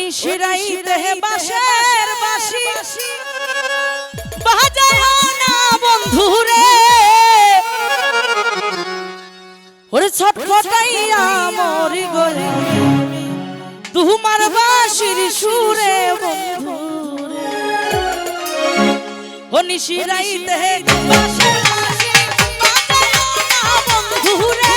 ও নিশিরাই দেহে বাসের বাসি বাজায় না বন্ধু রে ওরে ছটফটাইয়া মরি গরে তোমার বাসির সুরে বন্ধু রে ও নিশিরাই দেহে বাসের বাসি বাজায় না বন্ধু রে